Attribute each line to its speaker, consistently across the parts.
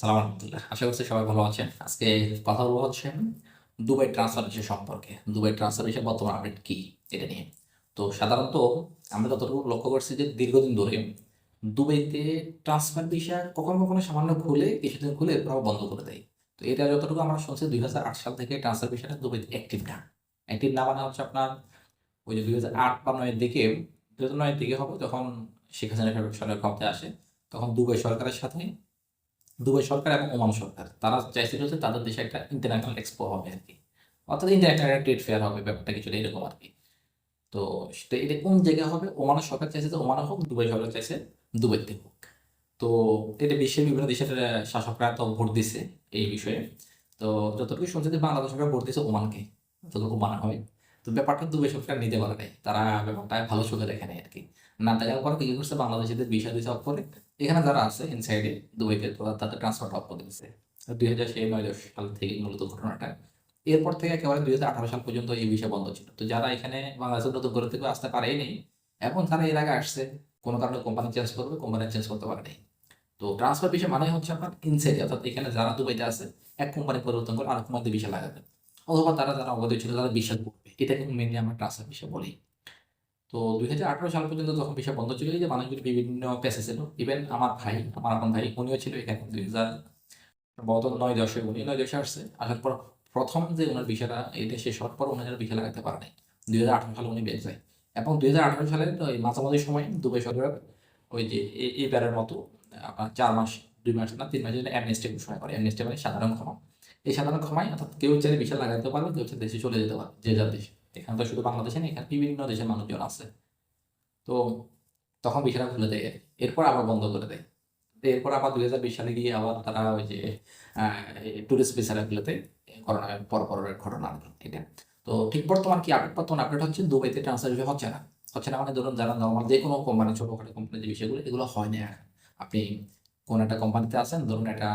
Speaker 1: সালাম আলহামদুলিল্লাহ। আশা করছি সবাই ভালো আছেন। আজকে কথা বলব হচ্ছে দুবাই ট্রান্সফার বিষয় সম্পর্কে। দুবাই ট্রান্সফার বিষয়ে বর্তমান আপডেট কি, এটা নিয়ে। তো সাধারণত আমরা যতটুকু লক্ষ্য করছি যে দীর্ঘদিন ধরে দুবাইতে ট্রান্সফার বিষয় কখনো কখনো সামান্য খুলে, কিছুদিন খুলে এরপর বন্ধ করে দেয়। তো এটা যতটুকু আমরা শুনছি, দুই হাজার আট সাল থেকে ট্রান্সফার বিষয়টা দুবাইতে অ্যাক্টিভ না। অ্যাক্টিভ না মানে হচ্ছে আপনার ওই যে দুই হাজার আট বা নয়ের দিকে, দুই হাজার নয়ের দিকে হবে, যখন শেখ হাসিনা সরকার ক্ষমতায় আসে, তখন দুবাই সরকারের সাথে দুবাই সরকার এবং ওমান সরকার। তারা চাইছিল যে তাদের দেশে একটা ইন্টারন্যাশনাল এক্সপো হবে আর কি। অর্থাৎ ইন্টারন্যাশনাল ট্রেড ফেয়ার হবে, ব্যাপারটা কিছুটা এরকম আর কি। তো সেটা এটা কোন জায়গায় হবে? ওমানের সরকার চাইছে যে ওমানে হোক, দুবাই সরকার চাইছে দুবাইতে হোক। তো এটা বিশ্বের বিভিন্ন দেশের শাসকরা তো ভোট দিছে এই বিষয়ে। তো যতটুকু শুনছে যে বাংলাদেশ সরকার ভোট দিছে ওমানকে, যতটুকু মানা হয়। তো ব্যাপারটা দুবাই সরকার নিতে পারে নাই। তারা ব্যাপারটা ভালো চোখে দেখে নেয় আর কি না দেখার পর কি করছে? বাংলাদেশিদের বিষয় দিচ্ছে অফ করে। এখানে যারা আছে ইনসাইডে দুবাইতে তাদের ট্রান্সফার অফ করে দিচ্ছে দুই হাজার সেই নয়, দশ সাল থেকে মূলত ঘটনাটা। এরপর থেকে একেবারে দুই হাজার আঠারো সাল পর্যন্ত এই বিষয় বন্ধ ছিল। তো যারা এখানে বাংলাদেশের নতুন করে থেকে আসতে পারেই নেই এখন তারা এর আগে আসছে, কোনো কারণে কোম্পানি চেঞ্জ করবে কোম্পানি চেঞ্জ করতে পারে নাই। তো ট্রান্সফার বিষয় মানে হচ্ছে আপনার ইনসাইড অর্থাৎ এখানে যারা দুবাইতে আছে, এক কোম্পানি পরিবর্তন করে আরেক কোম্পানিতে বিষয় লাগাবে। অথবা তারা যারা অবৈধ ছিল, তারা বিশ্বাস করবে এটা কিন্তু মেনলি আমরা ট্রান্সফার বিষয় বলি। তো দুই হাজার আঠারো সাল পর্যন্ত যখন বিষয় বন্ধ ছিল যে মানুষগুলি বিভিন্ন পেশে ছিল ইভেন আমার ভাই, আমার আপন ভাই, উনিও ছিল এখানে। দুই হাজার সম্ভবত নয় দশে উনি, নয় দশে আসছে। আসার পর প্রথম যে ওনার বিষয়টা এটা শেষ হওয়ার পর ওনার বিষয় লাগাতে পারে নাই দুই হাজার আঠারো সালে উনি বের যায়। এবং দুই হাজার আঠারো সালের ওই মাঝামাঝি সময় দুবাই সরকার ওই যে এইবারের মতো আপনার চার মাস, দুই মাস না, তিন মাসের জন্য অ্যামনেস্টি ঘোষণা করে। অ্যামনেস্টি মানে সাধারণ ক্ষমা। এই সাধারণ ক্ষমায় অর্থাৎ কেউ চাইলে বিশাল লাগাতে পারবে, কেউ চাইলে দেশে চলে যেতে পারবে, যে যার দেশে। এখানে তো শুধু বাংলাদেশে না এখানে বিভিন্ন দেশের মানুষজন আছে। তো তখন বিষয়টা খুলে দেয়। এরপর আবার বন্ধ করে দেয়। এরপর আবার দুই হাজার বিশ সালে গিয়ে আবার তারা ওই যে টুরিস্ট ভিসাগুলোতে করোনা, পর পরের ঘটনা এটা। তো ঠিক বর্তমান কি আপডেট, বর্তমান আপডেট হচ্ছে দুবাইতে ট্রান্সফার হচ্ছে না। হচ্ছে না মানে ধরুন যারা নর্মাল যে কোনো কোম্পানি ছোটোখাটো কোম্পানির যে বিষয়গুলো, এগুলো হয় না আপনি কোন একটা কোম্পানিতে আছেন, ধরুন একটা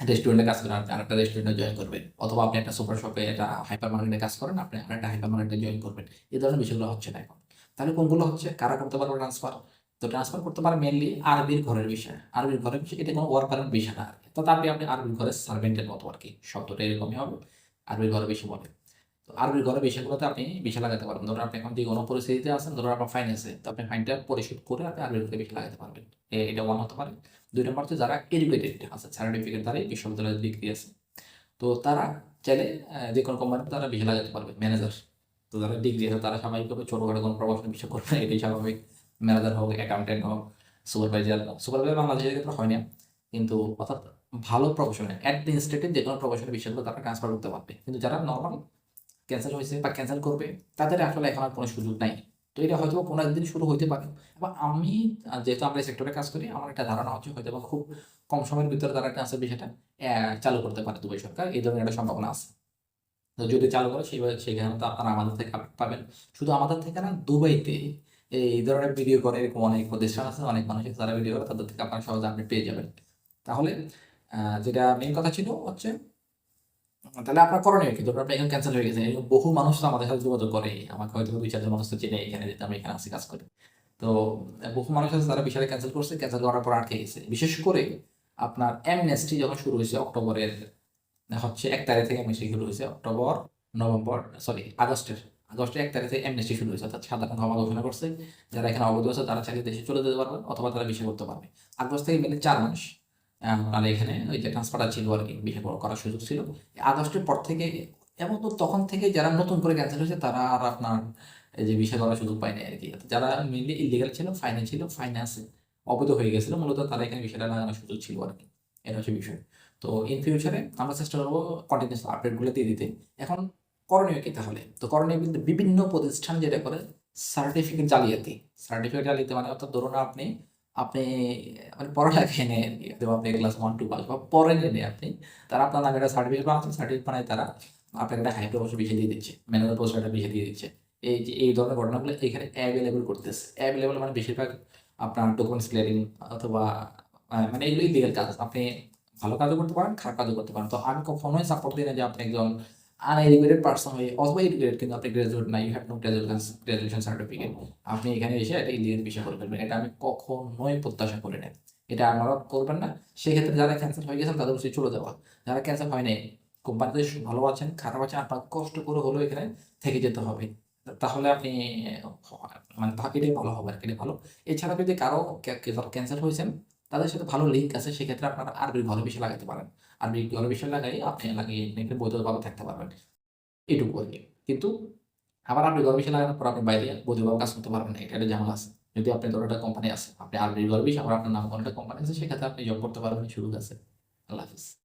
Speaker 1: রেস্টুরেন্টে কাজ করেন, আপনি আরেকটা রেস্টুরেন্টে জয়েন করবেন। অথবা আপনি একটা সুপার শপে একটা হাইপার মার্কেটে কাজ করেন, আপনি আরেকটা হাইপার মার্কেটে জয়েন করবেন। এই ধরনের বিষয়গুলো হচ্ছে না এখন। তাহলে কোনগুলো হচ্ছে? কারা করতে পারবে ট্রান্সফার তো ট্রান্সফার করতে পারে মেনলি আরবির ঘরের বিষয়। আরবির ঘরের বিষয়, এটা কোনো ওয়ার্ক পারেন বিষয় না আর কি। তো আপনি আপনি আরবির ঘরের সার্ভেন্টের মতো আর কি। শব্দটা এরকমই হবে। আরবির ঘরের বিষয় বলে আরবির ঘরের বিষয়গুলোতে আপনি বিষয় লাগাতে পারবেন। ধরুন আপনি এখন যে কোনো পরিস্থিতিতে আছেন ধরুন আপনার ফাইন্যান্সে তো আপনি ফাইনটা পরিশোধ করে আপনি আরবির ঘরে বিষয় লাগাতে পারবেন। এটা ওয়ান হতে পারে। দুই নম্বর হচ্ছে যারা এডুকেটেড আছে সার্টিফিকেট দ্বারা বিশ্ববিদ্যালয়ের ডিগ্রি আছে। তো তারা চাইলে যে কোনো কোম্পানিতে তারা বিষয় লাগাতে পারবে ম্যানেজার তো যারা ডিগ্রি আছে তারা স্বাভাবিকভাবে ছোটোখাটো কোনো প্রমোশন বিষয় করবে না, এটাই স্বাভাবিক। ম্যানেজার হোক অ্যাকাউন্টেন্ট হোক সুপারভাইজার সুপারভাইজার বাংলাদেশের ক্ষেত্রে হয় না। কিন্তু অর্থাৎ ভালো প্রফেশনে অ্যাডমিনিস্ট্রেটিভ যে কোনো প্রফেশনের বিষয়গুলো তারা ট্রান্সফার করতে পারবে। কিন্তু যারা নর্মাল ক্যান্সেল হয়েছে বা ক্যান্সেল করবে তাদের আসলে এখন আর কোনো সুযোগ নাই। তো এটা হয়তো কোনো একদিন শুরু হইতে পারে। এবং আমি যেহেতু আমরা এই সেক্টরে কাজ করি আমার একটা ধারণা হচ্ছে হয়তো বা খুব কম সময়ের ভিতরে তারা ট্রান্সফার বিষয়টা আহ, চালু করতে পারে দুবাই সরকার। এই ধরনের একটা সম্ভাবনা আছে। তো যদি চালু করে সেইভাবে সেখানে তো আপনারা আমাদের থেকে পাবেন। শুধু আমাদের থেকে না দুবাইতে এই ধরনের ভিডিও করে এরকম অনেক প্রতিষ্ঠান আছে অনেক মানুষ আছে যারা ভিডিও করে তাদের থেকে আপনারা সহজে আপনি পেয়ে যাবেন। তাহলে যেটা মেন কথা ছিল হচ্ছে তাহলে আপনার করণীয় কি? ধরুন আপনি এখানে ক্যান্সেল হয়ে গেছে বহু মানুষ তো আমাদের সাথে যোগাযোগ করে। আমাকে হয়তো দুই, চারজন মানুষ তো চেনে এখানে যেতে, আমি এখানে আসি, কাজ করি। তো বহু মানুষ আছে তারা বিষয়ে ক্যান্সেল করছে ক্যান্সেল করার পর আটকে গেছে। বিশেষ করে আপনার অ্যামনেস্টি যখন শুরু হয়েছে অক্টোবরের হচ্ছে এক তারিখ থেকে অ্যামনেস্টি শুরু হয়েছে, অক্টোবর, নভেম্বর সরি আগস্টের আগস্টের এক তারিখ থেকে অ্যামনেস্টি শুরু হয়েছে। অর্থাৎ সাধারণ ক্ষমা ঘোষণা করছে। যারা এখানে অবৈধ আছে তারা চাইলে দেশে চলে যেতে পারবে অথবা তারা বিষয় করতে পারবে। আগস্ট থেকে মেলে চার মাস। আহ, এখানে ওই যে ট্রান্সফারটা ছিল আর কি বিষয় করার সুযোগ ছিল। আগস্টের পর থেকে এবং তো তখন থেকে যারা নতুন করে ক্যান্সেল হয়েছে তারা আর আপনার এই যে বিষয় করার সুযোগ পায়নি আর কি যারা মেনলি ইলিগাল ছিল ফাইনে ছিল ফাইন্যান্সে অবৈধ হয়ে গেছিল মূলত তারা এখানে বিষয়টা লাগানোর সুযোগ ছিল আর কি এটা হচ্ছে বিষয়। তো ইন ফিউচারে আমরা চেষ্টা করব কন্টিনিউস আপডেটগুলো দিয়ে দিতে। এখন করণীয় কি তাহলে? তো করণীয় কিন্তু বিভিন্ন প্রতিষ্ঠান যেটা করে সার্টিফিকেট জালিয়াতি। সার্টিফিকেট জালিয়াতি মানে অর্থাৎ ধরুন আপনি আপনি মানে পড়ালেখা এনে আর কি আপনি ক্লাস ওয়ান টু পাস বা পরে এনে আপনি। তারা আপনার নামে একটা সার্টিফিকেট বানাচ্ছেন সার্টিফিকেট বানায় তারা আপনাকে একটা হাই প্রমোশন বিষয় দিয়ে দিচ্ছে ম্যানেজার পোস্ট একটা বিষয় দিয়ে দিচ্ছে। এই যে, এই ধরনের ঘটনাগুলো এখানে অ্যাভেলেবল করতেছে। অ্যাভেলেবল মানে বেশিরভাগ আপনার ডকুমেন্টস ক্লিয়ারিং অথবা মানে এগুলো ইলিগাল কাজ। আপনি ভালো কাজও করতে পারেন, খারাপ কাজও করতে পারেন। তো আমি কখনোই সাপোর্ট দিই না যে আপনি একজন আনএডুকেটেড পার্সন হয়ে অথবা এডুকেটেড কিন্তু আপনি গ্রাজুয়েট না you have no graduation certificate আপনি এখানে এসে একটা ইলিগাল বিষয় করে ফেলবেন। এটা আমি কখনোই প্রত্যাশা করি না এটা আপনারা করবেন না। সেক্ষেত্রে যারা ক্যান্সেল হয়ে গেছেন তাদের উচিত চলে যাওয়া। যারা ক্যান্সেল হয় নাই কোম্পানিতে ভালো আছেন খারাপ আছেন আপনার কষ্ট করে হলেও এখানে থেকে যেতে হবে। তাহলে আপনি মানে এটাই ভালো হবে আর কি, ভালো। এছাড়া যদি কারও ক্যান্সেল হয়েছেন তাদের সাথে ভালো লিঙ্ক আছে, সেক্ষেত্রে আপনারা আরবির ঘরে বিষয় লাগাতে পারেন। আরবি ঘরে বিষয় লাগাই আপনি লাগিয়ে বৈধ বৈধভাবে থাকতে পারবেন। এটুকু আর কিন্তু আবার আপনি ঘর বিষয় লাগানোর পর আপনি বাইরে বৈধভাবে কাজ করতে পারবেন এটা একটা ঝামেলা আছে। যদি আপনি ধরো একটা কোম্পানি আছে, আপনি আরবির ঘর বিষয়, আবার আপনার নাম কোনো একটা কোম্পানি আছে, সেক্ষেত্রে আপনি জব করতে পারবেন, সুযোগ আছে। আল্লাহ হাফিজ।